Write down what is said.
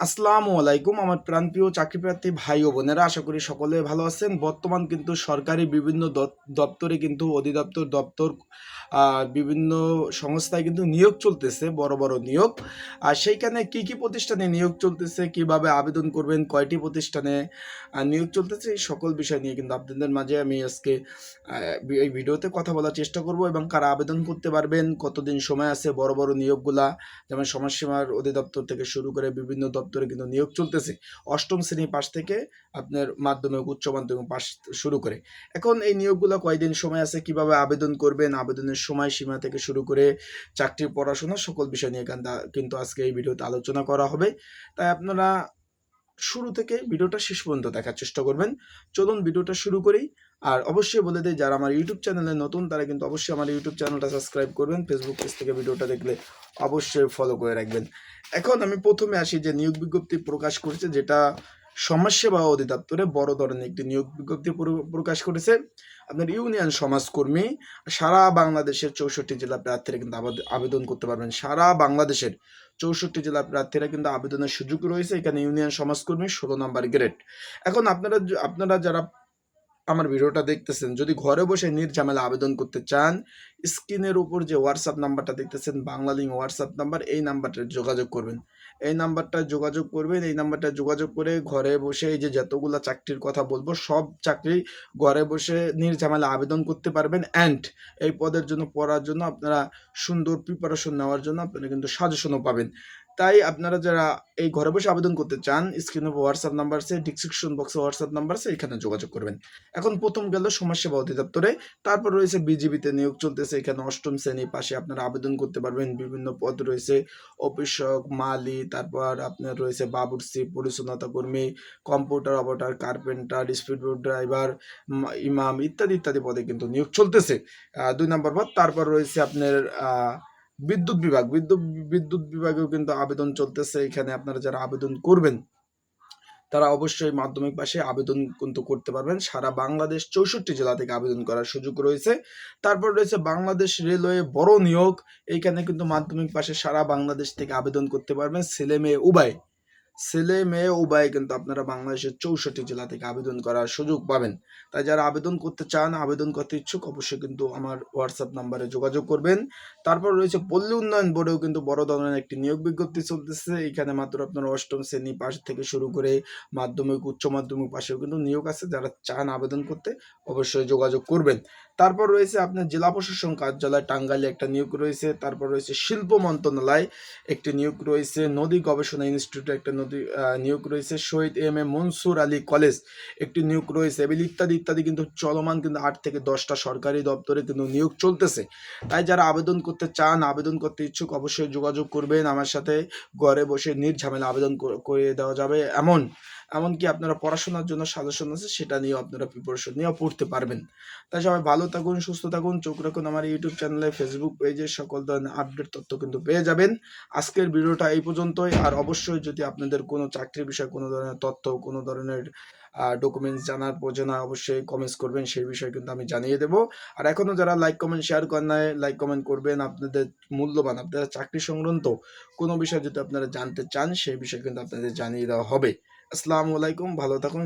আসসালামু আলাইকুম, আমার প্রাণপ্রিয় চাকরিপ্রার্থী ভাই ও বোনেরা, আশা করি সকলে ভালো আছেন। বর্তমান কিন্তু সরকারি বিভিন্ন দপ- দপ্তরে কিন্তু অধিদপ্তর, দপ্তর বিভিন্ন সংস্থায় কিন্তু নিয়োগ চলতেছে, বড় বড় নিয়োগ। আর সেইখানে কি কি প্রতিষ্ঠানে নিয়োগ চলতেছে, কীভাবে আবেদন করবেন, কয়টি প্রতিষ্ঠানে নিয়োগ চলতেছে, এই সকল বিষয় নিয়ে কিন্তু আপনাদের মাঝে আমি আজকে এই ভিডিওতে কথা বলার চেষ্টা করব এবং কারা আবেদন করতে পারবেন, কতদিন সময় আছে, বড় বড় নিয়োগগুলা, যেমন সমাজসেবার অধিদপ্তর থেকে শুরু করে বিভিন্ন দপ্তরে কিন্তু নিয়োগ চলতেছে। অষ্টম শ্রেণি পাশ থেকে আপনার মাধ্যমিক, উচ্চ মাধ্যমিক পাশ শুরু করে। এখন এই নিয়োগগুলো কয়দিন সময় আছে? কীভাবে আবেদন করবেন? আবেদনের সময় সীমা থেকে শুরু করে চাকরির পড়াশোনা সকল বিষয় নিয়ে কিন্তু আজকে এই ভিডিওতে আলোচনা করা হবে। তাই আপনারা শুরু থেকে ভিডিওটা শেষ পর্যন্ত দেখার চেষ্টা করবেন। চলুন ভিডিওটা শুরু করি। আর অবশ্যই বলে দিই, যারা আমার ইউটিউব চ্যানেলে নতুন, তারা কিন্তু অবশ্যই আমার ইউটিউব চ্যানেলটা সাবস্ক্রাইব করবেন। ফেসবুক পেজ থেকে ভিডিওটা দেখলে অবশ্যই ফলো করে রাখবেন। এখন আমি প্রথমে আসি যে নিয়োগ বিজ্ঞপ্তি প্রকাশ করছে, যেটা সমাজসেবা অধিদপ্তরে বড় ধরনের একটি নিয়োগ বিজ্ঞপ্তি প্রকাশ করেছে। আপনার ইউনিয়ন সমাজকর্মী সারা বাংলাদেশের চৌষট্টি জেলা প্রার্থীরা কিন্তু আবেদ- আবেদন করতে পারবেন। সারা বাংলাদেশের চৌষট্টি জেলা প্রার্থীরা কিন্তু আবেদনের সুযোগ রয়েছে। এখানে ইউনিয়ন সমাজকর্মী ষোলো নম্বর গ্রেড। এখন আপনারা আপনারা যারা আমার ভিডিওটা দেখতেছেন, যদি ঘরে বসে নির্ঝামেলা আবেদন করতে চান, স্ক্রিনের উপর যে হোয়াটসঅ্যাপ নাম্বারটা দেখতেছেন বাংলা লিঙ্ক হোয়াটসঅ্যাপ নাম্বার, এই নাম্বারটা যোগাযোগ করবেন। এই নাম্বারটা যোগাযোগ করবেন, এই নাম্বারটা যোগাযোগ করে ঘরে বসে এই যে যতগুলো চাকরির কথা বলব, সব চাকরি ঘরে বসে নির্ঝামেলা আবেদন করতে পারবেন অ্যান্ড এই পদের জন্য, পড়ার জন্য আপনারা সুন্দর প্রিপারেশন নেওয়ার জন্য আপনারা কিন্তু সাজেশনও পাবেন। তাই আপনারা যারা এই ঘরে বসে আবেদন করতে চান স্ক্রিনে হোয়াটসঅ্যাপ নাম্বার আছে ডিসক্রিপশন বক্সে হোয়াটসঅ্যাপ নাম্বার আছে, এখানে যোগাযোগ করবেন। এখন প্রথম গেল সমাজসেবা অধিদপ্তরে, তারপর রয়েছে বিজিবিতে নিয়োগ চলতেছে, এখানে অষ্টম শ্রেণি পাশে আপনারা আবেদন করতে পারবেন, বিভিন্ন পদ রয়েছে, অফিসক মালি তারপর আপনার রয়েছে বাবুর্চি, পরিচ্ছন্নতা কর্মী computer operator carpenter speed driver ইমাম ইত্যাদি ইত্যাদি পদে কিন্তু নিয়োগ চলতেছে। দুই নম্বর পদ, তারপর রয়েছে আপনার বিদ্যুৎ বিভাগ, বিদ্যুৎ বিদ্যুৎ বিভাগেও কিন্তু আবেদন চলতেছে। এখানে আপনারা যারা আবেদন করবেন, তারা অবশ্যই মাধ্যমিক পাশে আবেদন কিন্তু করতে পারবেন। সারা বাংলাদেশ চৌষট্টি জেলা থেকে আবেদন করার সুযোগ রয়েছে। তারপর রয়েছে বাংলাদেশ রেলওয়ে বড় নিয়োগ। এইখানে কিন্তু মাধ্যমিক পাশে সারা বাংলাদেশ থেকে আবেদন করতে পারবেন ছেলে মেয়ে উভয়। ছেলে মেয়ে উভয় কিন্তু আপনারা বাংলাদেশের চৌষট্টি জেলা থেকে আবেদন করার সুযোগ পাবেন। তাই যারা আবেদন করতে চান, আবেদন করতে ইচ্ছুক, অবশ্যই কিন্তু আমার হোয়াটসঅ্যাপ নাম্বারে যোগাযোগ করবেন। তারপর রয়েছে পল্লী উন্নয়ন বোর্ডেও কিন্তু বড় ধরনের একটি নিয়োগ বিজ্ঞপ্তি চলতেছে। এখানে মাত্র আপনার অষ্টম শ্রেণি পাশ থেকে শুরু করে মাধ্যমিক, উচ্চ মাধ্যমিক পাশেও কিন্তু নিয়োগ আছে। যারা চান আবেদন করতে, অবশ্যই যোগাযোগ করবেন। তারপর রয়েছে আপনার জেলা প্রশাসন কার্যালয়, টাঙ্গাইলে একটা নিয়োগ রয়েছে। তারপর রয়েছে শিল্প মন্ত্রণালয়, একটি নিয়োগ রয়েছে। নদী গবেষণা ইনস্টিটিউটে একটা নিয়োগ রয়েছে Shahid M A Mansur Ali college. একটি নিয়োগ রয়েছে এবং ইত্যাদি ইত্যাদি কিন্তু চলমান কিন্তু আট থেকে দশটা সরকারি দপ্তরে কিন্তু নিয়োগ চলতেছে। তাই যারা আবেদন করতে চান, আবেদন করতে ইচ্ছুক অবশ্যই যোগাযোগ করবেন। আমার সাথে ঘরে বসে নির্ঝামেলা আবেদন করে দেওয়া যাবে। এমন এমনকি আপনারা পড়াশোনার জন্য সাজেশন আছে? সেটা নিয়েও আপনারা প্রিপারেশন নিয়েও পড়তে পারবেন। তাই সবাই ভালো থাকুন, সুস্থ থাকুন, চোখ রাখুন আমার ইউটিউব চ্যানেলে ফেসবুক পেজে সকল ধরনের আপডেট তথ্য কিন্তু পেয়ে যাবেন। আজকের ভিডিওটা এই পর্যন্তই। আর অবশ্যই যদি আপনাদের কোনো চাকরি বিষয়ে কোনো ধরনের তথ্য, কোনো ধরনের ডকুমেন্টস জানার প্রয়োজন হয়, অবশ্যই কমেন্টস করবেন, সেই বিষয়ে কিন্তু আমি জানিয়ে দেবো। আর এখনও যারা লাইক কমেন্ট শেয়ার করেন নাই লাইক কমেন্ট করবেন, আপনাদের মূল্যবান আপনারা চাকরি সংক্রান্ত কোনো বিষয় যদি আপনারা জানতে চান, সেই বিষয়ে কিন্তু আপনাদের জানিয়ে দেওয়া হবে। আসসালামু আলাইকুম, ভালো থাকুন